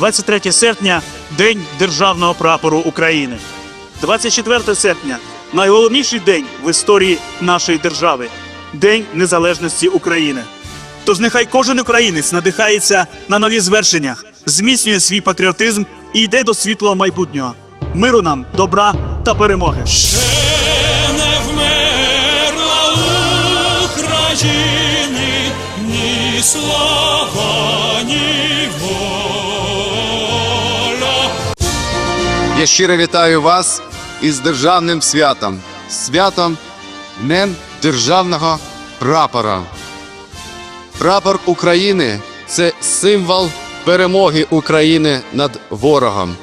23 серпня День Державного прапору України. 24 серпня найголовніший день в історії нашої держави День Незалежності України. Тож нехай кожен українець надихається на нові звершення, зміцнює свій патріотизм і йде до світлого майбутнього. Миру нам, добра та перемоги. Ні слава, ні воля. Я щиро вітаю вас із державним святом, святом Днем Державного прапора. Прапор України це символ перемоги України над ворогом.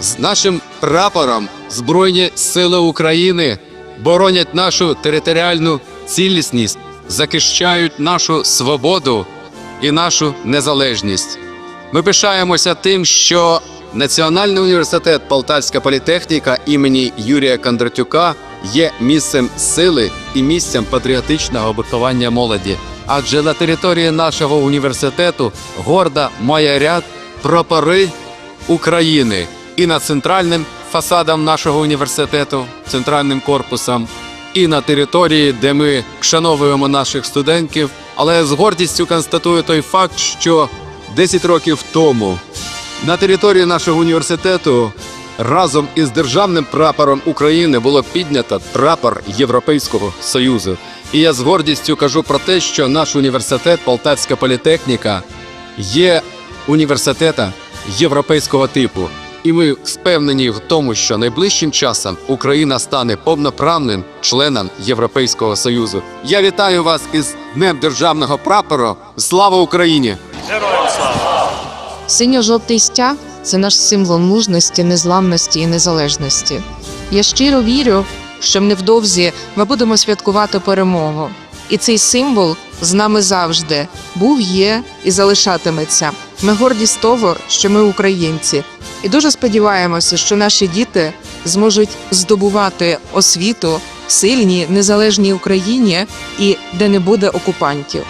З нашим прапором Збройні Сили України боронять нашу територіальну цілісність, захищають нашу свободу і нашу незалежність. Ми пишаємося тим, що Національний університет Полтавська політехніка імені Юрія Кондратюка є місцем сили і місцем патріотичного обутування молоді. Адже на території нашого університету горда має ряд прапори України і над центральним фасадом нашого університету, центральним корпусом, і на території, де ми вшановуємо наших студентів. Але з гордістю констатую той факт, що 10 років тому на території нашого університету разом із державним прапором України було піднято прапор Європейського Союзу. І я з гордістю кажу про те, що наш університет, Полтавська політехніка, є університетом європейського типу. І ми впевнені в тому, що найближчим часом Україна стане повноправним членом Європейського Союзу. Я вітаю вас із Днем Державного прапору. Слава Україні! Героям! Синьо-жовтий стяг це наш символ мужності, незламності і незалежності. Я щиро вірю, що невдовзі ми будемо святкувати перемогу. І цей символ з нами завжди був, є і залишатиметься. Ми горді з того, що ми українці, і дуже сподіваємося, що наші діти зможуть здобувати освіту в сильній незалежній Україні і де не буде окупантів.